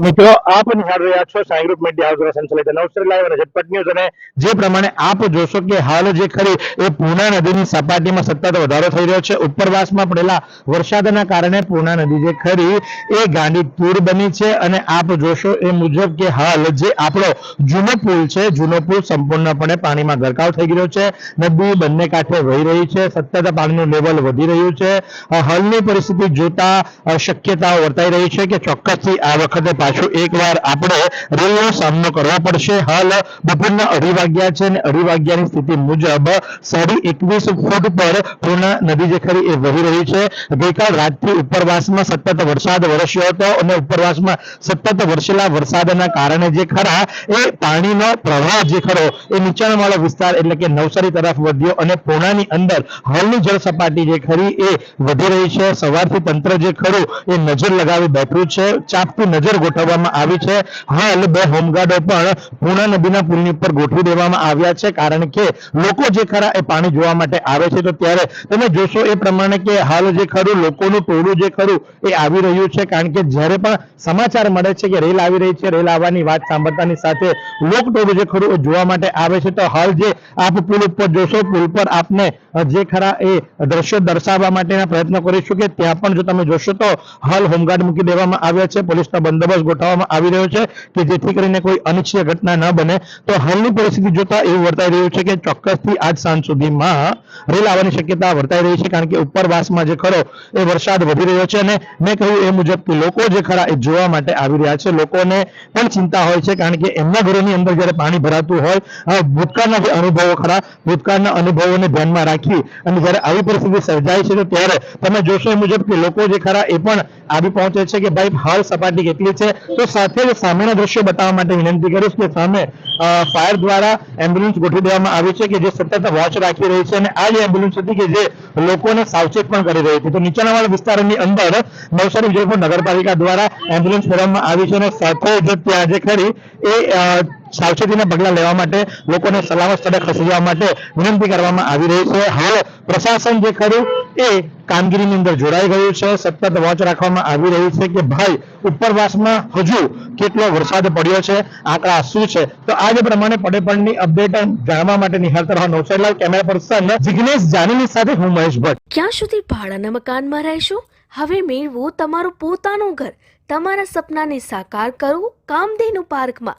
મિત્રો, આપ નિહાળ રહ્યા છો સાઈ મીડિયા હાઉસ સંચાલિત નવસરી લાઈવ અને ઝટપટ ન્યૂઝ અને જે પ્રમાણે આપ જોશો કે હાલ જે ખરી એ પૂર્ણા નદીની સપાટીમાં સતત વધારો થઈ રહ્યો છે. ઉપરવાસમાં પડેલા વરસાદના કારણે પૂર્ણા નદી જે ખરી એ ગાંડી તૂર બની છે અને આપ જોશો એ મુજબ કે હાલ જે આપણો જૂનો પુલ છે, જૂનો પુલ સંપૂર્ણપણે પાણીમાં ગરકાવ થઈ ગયો છે. નદી બંને કાંઠે વહી રહી છે, સતત પાણીનું લેવલ વધી રહ્યું છે. હાલની પરિસ્થિતિ જોતા શક્યતાઓ વર્તાઈ રહી છે કે ચોક્કસથી આ વખતે પાછું એકવાર આપણે રેલનો સામનો કરવો પડશે. હાલ બપોરના અઢી વાગ્યા છે અને અઢી વાગ્યાની સ્થિતિ મુજબ સાડી એકવીસ ફૂટ પર પૂર્ણા નદી જે ખરી એ વહી રહી છે. ગઈકાલ રાતથી ઉપરવાસમાં સતત વરસાદ વરસ્યો હતો અને ઉપરવાસમાં સતત વરસેલા વરસાદના કારણે જે ખરા એ પાણીનો પ્રવાહ જે ખરો એ નીચાણવાળો વિસ્તાર એટલે કે નવસારી તરફ વધ્યો અને પૂર્ણાની અંદર હાલની જળ સપાટી જે ખરી એ વધી રહી છે. સવારથી તંત્ર જે ખરું એ નજર લગાવી બેઠું છે. ચાપતી નજર ગોઠવવામાં આવી છે. હાલ બે હોમગાર્ડો પણ પૂર્ણા નદીના પુલની ઉપર ગોઠવી દેવામાં આવ્યા છે. કારણ કે લોકો જે ખરા એ પાણી જોવા માટે આવે છે. તો ત્યારે તમે જોશો એ પ્રમાણે કે હાલ જે ખરું, લોકોનું ટોળું જે ખરું એ આવી રહ્યું છે. કારણ કે જ્યારે પણ સમાચાર મળે છે કે રેલ આવી રહી છે, રેલ આવવાની વાત સાંભળતાની સાથે લોક ટોળું જે ખરું જોવા માટે આવે છે. તો હાલ જે આપ પુલ ઉપર જોશો, પુલ પર આપને જે ખરા એ દ્રશ્યો દર્શાવવા માટેના પ્રયત્નો કરીશું કે ત્યાં પણ જો તમે જોશો તો હાલ હોમગાર્ડ મૂકી દેવામાં આવ્યા છે. પોલીસનો બંદોબસ્ત ગોઠવવામાં આવી રહ્યો છે કે જેથી કરીને કોઈ અનિચ્છનીય ઘટના ન બને, તો હાલની પરિસ્થિતિ જોતા એવું વર્તાઈ રહ્યું છે કે ચોક્કસથી આજ સાંજ સુધીમાં રેલ આવવાની શક્યતા વર્તાઈ રહી છે, કારણ કે ઉપરવાસમાં જે ખરો એ વરસાદ વધી રહ્યો છે અને મેં કહ્યું એ મુજબ કે લોકો જે ખરા એ જોવા માટે આવી રહ્યા છે. લોકોને પણ ચિંતા હોય છે, કારણ કે એમના ઘરોની અંદર જ્યારે પાણી ભરાતું હોય ભૂતકાળના અનુભવો ખરા, ભૂતકાળના અનુભવોને ધ્યાનમાં રાખી અને જ્યારે આવી પરિસ્થિતિ સર્જાય છે, તો ત્યારે તમે જોશો એ મુજબ કે લોકો જે ખરા એ પણ આવી પહોંચે છે કે ભાઈ હાલ સપાટી કેટલી છે? તો સાથે જ સામેના દ્રશ્યો બતાવવા માટે વિનંતી કરીશ કે સામે ફાયર દ્વારા એમ્બ્યુલન્સ ગોઠવી દેવામાં આવી છે કે જે સતત વોચ રાખી રહી છે અને આ જે એમ્બ્યુલન્સ હતી કે જે લોકોને સાવચેત પણ કરી રહી હતી. તો નીચાણવાળા વિસ્તારોની અંદર નવસારી વિજયપુર નગરપાલિકા દ્વારા એમ્બ્યુલન્સ ફેરવવામાં આવી છે અને સાથે જ ત્યાં જે ખરી એ સાવચેતીના પગલાં લેવા માટે લોકોને સલામત સ્થળે ખસેડવા માટે વિનંતી કરવામાં આવી રહી છે. હાલ પ્રશાસન જે ખરું એ કામગીરીની અંદર જોડાઈ ગયું છે. સતત વોચ રાખવામાં આવી રહી છે કે ભાઈ ઉપરવાસમાં હજુ કેટલો વરસાદ પડ્યો છે, આંકડા શું છે? તો આ જે પ્રમાણે પડેપણની અપડેટ જાણવા માટે નિહાળતા રહો નવસારીલાલ કેમેરા પર્સન જિગ્નેશ જાનીની સાથે હું મહેશ ભટ્ટ. ક્યાં સુધી ભાડાના મકાનમાં રહેશો? હવે મેળવો તમારું પોતાનું ઘર. તમારા સપનાને સાકાર કરો કામધેનુ પાર્કમાં.